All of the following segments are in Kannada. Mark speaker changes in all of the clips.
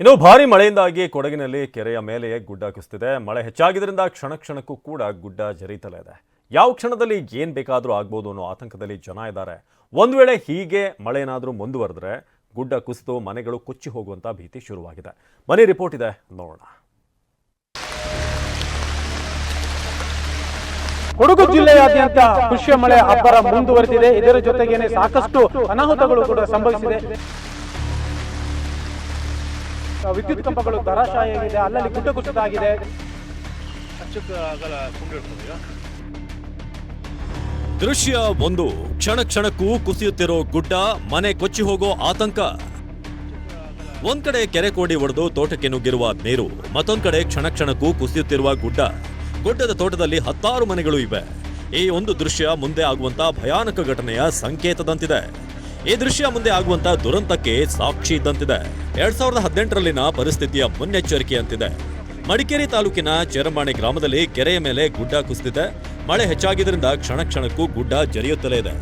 Speaker 1: ಇನ್ನು ಭಾರಿ ಮಳೆಯಿಂದಾಗಿ ಕೊಡಗಿನಲ್ಲಿ ಕೆರೆಯ ಮೇಲೆಯೇ ಗುಡ್ಡ ಕುಸಿದಿದೆ. ಮಳೆ ಹೆಚ್ಚಾಗಿದ್ದರಿಂದ ಕ್ಷಣ ಕ್ಷಣಕ್ಕೂ ಕೂಡ ಗುಡ್ಡ ಜರಿತಲೇ ಇದೆ. ಯಾವ ಕ್ಷಣದಲ್ಲಿ ಏನ್ ಬೇಕಾದರೂ ಆಗ್ಬೋದು ಅನ್ನೋ ಆತಂಕದಲ್ಲಿ ಜನ ಇದ್ದಾರೆ. ಒಂದು ವೇಳೆ ಹೀಗೆ ಮಳೆ ಏನಾದರೂ ಮುಂದುವರೆದ್ರೆ ಗುಡ್ಡ ಕುಸಿದು ಮನೆಗಳು ಕೊಚ್ಚಿ ಹೋಗುವಂತ ಭೀತಿ ಶುರುವಾಗಿದೆ. ಮನೆ ರಿಪೋರ್ಟ್ ಇದೆ, ನೋಡೋಣ.
Speaker 2: ಕೊಡಗು ಜಿಲ್ಲೆಯಾದ್ಯಂತ ಪುಷ್ಯ ಮಳೆ ಅಬ್ಬರ ಮುಂದುವರೆದಿದೆ. ಇದರ ಜೊತೆಗೇನೆ ಸಾಕಷ್ಟು ಅನಾಹುತಗಳು ಕೂಡ ಸಂಭವಿಸಿದೆ. ವಿದ್ಯುತ್ ಕಂಬಗಳು ಧರಾಶಾಹಿಯಾಗಿದೆ ಅಲ್ಲಲ್ಲಿ ಗುಡ್ಡ ಕುಸಿತಾಗಿದೆ
Speaker 1: ದೃಶ್ಯ ಒಂದು. ಕ್ಷಣ ಕ್ಷಣಕ್ಕೂ ಕುಸಿಯುತ್ತಿರೋ ಗುಡ್ಡ ಮನೆ ಕೊಚ್ಚಿ ಹೋಗೋ ಆತಂಕ. ಒಂದ್ ಕಡೆ ಕೆರೆ ಕೋಡಿ ಒಡೆದು ತೋಟಕ್ಕೆ ನುಗ್ಗಿರುವ ನೀರು ಮತ್ತೊಂದ್ ಕಡೆ ಕ್ಷಣ ಕ್ಷಣಕ್ಕೂ ಕುಸಿಯುತ್ತಿರುವ ಗುಡ್ಡ. ಗುಡ್ಡದ ತೋಟದಲ್ಲಿ ಹತ್ತಾರು ಮನೆಗಳು ಇವೆ. ಈ ಒಂದು ದೃಶ್ಯ ಮುಂದೆ ಆಗುವಂತ ಭಯಾನಕ ಘಟನೆಯ ಸಂಕೇತದಂತಿದೆ. ಈ ದೃಶ್ಯ ಮುಂದೆ ಆಗುವಂತ ದುರಂತಕ್ಕೆ ಸಾಕ್ಷಿ ಇದ್ದಂತಿದೆ. ಎರಡ್ ಸಾವಿರದ ಹದಿನೆಂಟರಲ್ಲಿನ ಪರಿಸ್ಥಿತಿಯ ಮುನ್ನೆಚ್ಚರಿಕೆಯಂತಿದೆ. ಮಡಿಕೇರಿ ತಾಲೂಕಿನ ಚೇರಮಾಣಿ ಗ್ರಾಮದಲ್ಲಿ ಕೆರೆಯ ಮೇಲೆ ಗುಡ್ಡ ಕುಸಿದಿದೆ. ಮಳೆ ಹೆಚ್ಚಾಗಿದ್ದರಿಂದ ಕ್ಷಣ ಕ್ಷಣಕ್ಕೂ ಗುಡ್ಡ ಜರಿಯುತ್ತಲೇ ಇದೆ.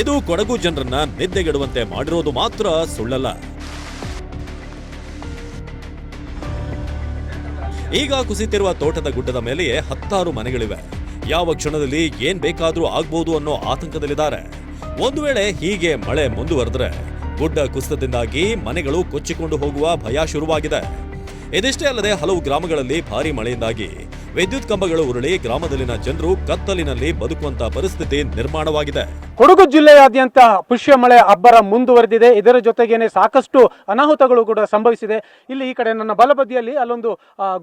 Speaker 1: ಇದು ಕೊಡಗು ಜನರನ್ನ ನಿದ್ದೆಗೆಡುವಂತೆ ಮಾಡಿರೋದು ಮಾತ್ರ ಸುಳ್ಳಲ್ಲ. ಈಗ ಕುಸಿತಿರುವ ತೋಟದ ಗುಡ್ಡದ ಮೇಲೆಯೇ ಹತ್ತಾರು ಮನೆಗಳಿವೆ. ಯಾವ ಕ್ಷಣದಲ್ಲಿ ಏನ್ ಬೇಕಾದ್ರೂ ಆಗ್ಬೋದು ಅನ್ನೋ ಆತಂಕದಲ್ಲಿದ್ದಾರೆ. ಒಂದು ವೇಳೆ ಹೀಗೆ ಮಳೆ ಮುಂದುವರೆದ್ರೆ ಗುಡ್ಡ ಕುಸಿತದಿಂದಾಗಿ ಮನೆಗಳು ಕೊಚ್ಚಿಕೊಂಡು ಹೋಗುವ ಭಯ ಶುರುವಾಗಿದೆ. ಇದಿಷ್ಟೇ ಅಲ್ಲದೆ ಹಲವು ಗ್ರಾಮಗಳಲ್ಲಿ ಭಾರಿ ಮಳೆಯಿಂದಾಗಿ ವಿದ್ಯುತ್ ಕಂಬಗಳು ಉರುಳಿ ಗ್ರಾಮದಲ್ಲಿನ ಜನರು ಕತ್ತಲಿನಲ್ಲಿ ಬದುಕುವಂತ ಪರಿಸ್ಥಿತಿ ನಿರ್ಮಾಣವಾಗಿದೆ.
Speaker 2: ಕೊಡಗು ಜಿಲ್ಲೆಯಾದ್ಯಂತ ಪುಷ್ಯ ಮಳೆ ಅಬ್ಬರ ಮುಂದುವರೆದಿದೆ. ಇದರ ಜೊತೆಗೇನೆ ಸಾಕಷ್ಟು ಅನಾಹುತಗಳು ಕೂಡ ಸಂಭವಿಸಿದೆ. ಇಲ್ಲಿ ಈ ಕಡೆ ನನ್ನ ಬಲಬದಿಯಲ್ಲಿ ಅಲ್ಲೊಂದು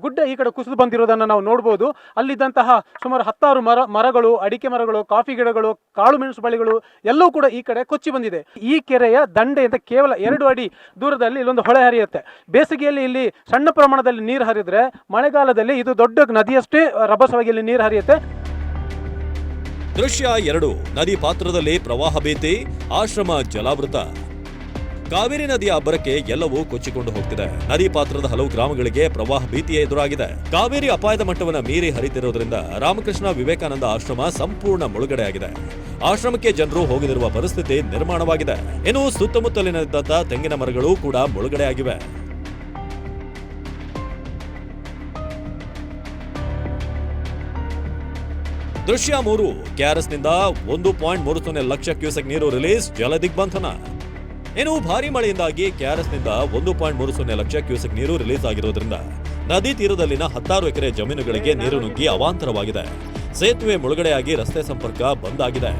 Speaker 2: ಗುಡ್ಡ ಈ ಕಡೆ ಕುಸಿದು ಬಂದಿರೋದನ್ನು ನಾವು ನೋಡ್ಬೋದು. ಅಲ್ಲಿದ್ದಂತಹ ಸುಮಾರು ಹತ್ತಾರು ಮರ, ಮರಗಳು, ಅಡಿಕೆ ಮರಗಳು, ಕಾಫಿ ಗಿಡಗಳು, ಕಾಳು ಮೆಣಸು ಬಳ್ಳಿಗಳು ಎಲ್ಲವೂ ಕೂಡ ಈ ಕಡೆ ಕೊಚ್ಚಿ ಬಂದಿದೆ. ಈ ಕೆರೆಯ ದಂಡೆಯಿಂದ ಕೇವಲ ಎರಡು ಅಡಿ ದೂರದಲ್ಲಿ ಇಲ್ಲೊಂದು ಹೊಳೆ ಹರಿಯುತ್ತೆ. ಬೇಸಿಗೆಯಲ್ಲಿ ಇಲ್ಲಿ ಸಣ್ಣ ಪ್ರಮಾಣದಲ್ಲಿ ನೀರು ಹರಿದ್ರೆ ಮಳೆಗಾಲದಲ್ಲಿ ಇದು ದೊಡ್ಡ ನದಿಯಷ್ಟೇ ರಭಸವಾಗಿ ಇಲ್ಲಿ ನೀರು ಹರಿಯುತ್ತೆ.
Speaker 1: ದೃಶ್ಯ ಎರಡು, ನದಿ ಪಾತ್ರದಲ್ಲಿ ಪ್ರವಾಹ ಭೀತಿ, ಆಶ್ರಮ ಜಲಾವೃತ. ಕಾವೇರಿ ನದಿಯ ಅಬ್ಬರಕ್ಕೆ ಎಲ್ಲವೂ ಕೊಚ್ಚಿಕೊಂಡು ಹೋಗ್ತಿದೆ. ನದಿ ಪಾತ್ರದ ಹಲವು ಗ್ರಾಮಗಳಿಗೆ ಪ್ರವಾಹ ಭೀತಿಯೇ ಎದುರಾಗಿದೆ. ಕಾವೇರಿ ಅಪಾಯದ ಮಟ್ಟವನ್ನು ಮೀರಿ ಹರಿತಿರುವುದರಿಂದ ರಾಮಕೃಷ್ಣ ವಿವೇಕಾನಂದ ಆಶ್ರಮ ಸಂಪೂರ್ಣ ಮುಳುಗಡೆಯಾಗಿದೆ. ಆಶ್ರಮಕ್ಕೆ ಜನರು ಹೋಗದಿರುವ ಪರಿಸ್ಥಿತಿ ನಿರ್ಮಾಣವಾಗಿದೆ. ಇನ್ನು ಸುತ್ತಮುತ್ತಲಿನ ತೆಂಗಿನ ಮರಗಳು ಕೂಡ ಮುಳುಗಡೆಯಾಗಿವೆ. ದೃಶ್ಯ ಮೂರು ಕೆಆರ್ಎಸ್ನಿಂದ ಒಂದು ಪಾಯಿಂಟ್ ಮೂರು ಸೊನ್ನೆ ಲಕ್ಷ ಕ್ಯೂಸೆಕ್ ನೀರು ರಿಲೀಸ್ ಜಲ ದಿಗ್ಬಂಧನ ಇನ್ನು ಭಾರಿ ಮಳೆಯಿಂದಾಗಿ ಕೆಆರ್ಎಸ್ನಿಂದ ಒಂದು ಪಾಯಿಂಟ್ ಮೂರು ಸೊನ್ನೆ ಲಕ್ಷ ಕ್ಯೂಸೆಕ್ ನೀರು ರಿಲೀಸ್ ಆಗಿರೋದ್ರಿಂದ ನದಿ ತೀರದಲ್ಲಿನ ಹತ್ತಾರು ಎಕರೆ ಜಮೀನುಗಳಿಗೆ ನೀರು ನುಗ್ಗಿ ಅವಾಂತರವಾಗಿದೆ. ಸೇತುವೆ ಮುಳುಗಡೆಯಾಗಿ ರಸ್ತೆ ಸಂಪರ್ಕ ಬಂದ್ ಆಗಿದೆ.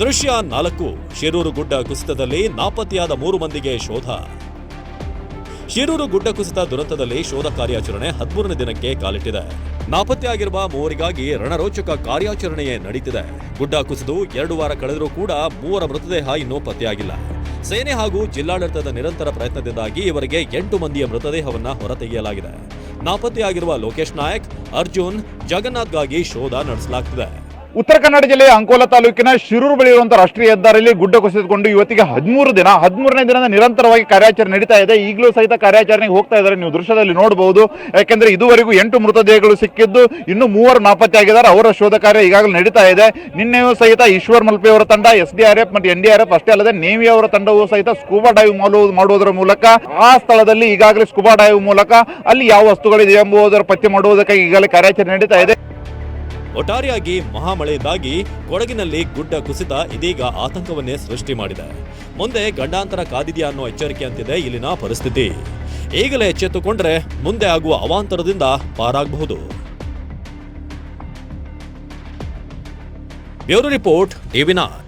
Speaker 1: ದೃಶ್ಯ ನಾಲ್ಕು, ಶಿರೂರು ಗುಡ್ಡ ಕುಸಿತದಲ್ಲಿ ನಾಪತ್ತೆಯಾದ ಮೂರು ಮಂದಿಗೆ ಶೋಧ. ಶಿರೂರು ಗುಡ್ಡ ಕುಸಿತ ದುರಂತದಲ್ಲಿ ಶೋಧ ಕಾರ್ಯಾಚರಣೆ ಹದಿಮೂರನೇ ದಿನಕ್ಕೆ ಕಾಲಿಟ್ಟಿದೆ. ನಾಪತ್ತೆಯಾಗಿರುವ ಮೂವರಿಗಾಗಿ ರಣರೋಚಕ ಕಾರ್ಯಾಚರಣೆಯೇ ನಡೀತಿದೆ. ಗುಡ್ಡ ಕುಸಿದು ಎರಡು ವಾರ ಕಳೆದರೂ ಕೂಡ ಮೂವರ ಮೃತದೇಹ ಇನ್ನೂ ಪತ್ತೆಯಾಗಿಲ್ಲ. ಸೇನೆ ಹಾಗೂ ಜಿಲ್ಲಾಡಳಿತದ ನಿರಂತರ ಪ್ರಯತ್ನದಿಂದಾಗಿ ಇವರಿಗೆ ಎಂಟು ಮಂದಿಯ ಮೃತದೇಹವನ್ನು ಹೊರತೆಗೆಯಲಾಗಿದೆ. ನಾಪತ್ತೆಯಾಗಿರುವ ಲೋಕೇಶ್ ನಾಯಕ್, ಅರ್ಜುನ್ ಜಗನ್ನಾಥ್ಗಾಗಿ ಶೋಧ ನಡೆಸಲಾಗ್ತಿದೆ.
Speaker 3: ಉತ್ತರ ಕನ್ನಡ ಜಿಲ್ಲೆಯ ಅಂಕೋಲ ತಾಲೂಕಿನ ಶಿರೂರು ಬಳಿ ಇರುವಂತಹ ರಾಷ್ಟ್ರೀಯ ಹೆದ್ದಾರಿಯಲ್ಲಿ ಗುಡ್ಡ ಕುಸಿದುಕೊಂಡು ಇವತ್ತಿಗೆ ಹದಿಮೂರು ದಿನ, ಹದಿಮೂರನೇ ದಿನದ ನಿರಂತರವಾಗಿ ಕಾರ್ಯಾಚರಣೆ ನಡೀತಾ ಇದೆ. ಈಗಲೂ ಸಹಿತ ಕಾರ್ಯಾಚರಣೆಗೆ ಹೋಗ್ತಾ ಇದ್ದಾರೆ. ನೀವು ದೃಶ್ಯದಲ್ಲಿ ನೋಡಬಹುದು. ಯಾಕೆಂದ್ರೆ ಇದುವರೆಗೂ ಎಂಟು ಮೃತದೇಹಗಳು ಸಿಕ್ಕಿದ್ದು, ಇನ್ನು ಮೂವರು ನಾಪತ್ತೆ ಆಗಿದ್ದಾರೆ ಅವರ ಶೋಧ ಕಾರ್ಯ ಈಗಾಗಲೇ ನಡೀತಾ ಇದೆ. ನಿನ್ನೆಯೂ ಸಹಿತ ಈಶ್ವರ್ ಮಲ್ಪೆ ಅವರ ತಂಡ, ಎಸ್ ಡಿ ಆರ್ ಎಫ್ ಮತ್ತು ಎನ್ ಡಿ ಆರ್ ಅಷ್ಟೇ ಅಲ್ಲದೆ ನೇವಿ ಅವರ ತಂಡವು ಸಹಿತ ಸ್ಕೂಬಾ ಡೈವ್ ಮಾಡುವುದು ಮಾಡುವುದರ ಮೂಲಕ, ಆ ಸ್ಥಳದಲ್ಲಿ ಈಗಾಗಲೇ ಸ್ಕೂಬಾ ಡೈವ್ ಮೂಲಕ ಅಲ್ಲಿ ಯಾವ ವಸ್ತುಗಳಿದೆ ಎಂಬುದರ ಪತ್ತೆ ಮಾಡುವುದಕ್ಕಾಗಿ ಈಗಾಗಲೇ ಕಾರ್ಯಾಚರಣೆ ನಡೀತಾ ಇದೆ.
Speaker 1: ಒಟ್ಟಾರೆಯಾಗಿ ಮಹಾಮಳೆಯಿಂದಾಗಿ ಕೊಡಗಿನಲ್ಲಿ ಗುಡ್ಡ ಕುಸಿತ ಇದೀಗ ಆತಂಕವನ್ನೇ ಸೃಷ್ಟಿ ಮಾಡಿದೆ. ಮುಂದೆ ಗಂಡಾಂತರ ಕಾದಿದೆಯಾ ಅನ್ನೋ ಎಚ್ಚರಿಕೆ ಅಂತಿದೆ ಇಲ್ಲಿನ ಪರಿಸ್ಥಿತಿ. ಈಗಲೇ ಎಚ್ಚೆತ್ತುಕೊಂಡ್ರೆ ಮುಂದೆ ಆಗುವ ಅವಾಂತರದಿಂದ ಪಾರಾಗಬಹುದು. Bureau report TV nine.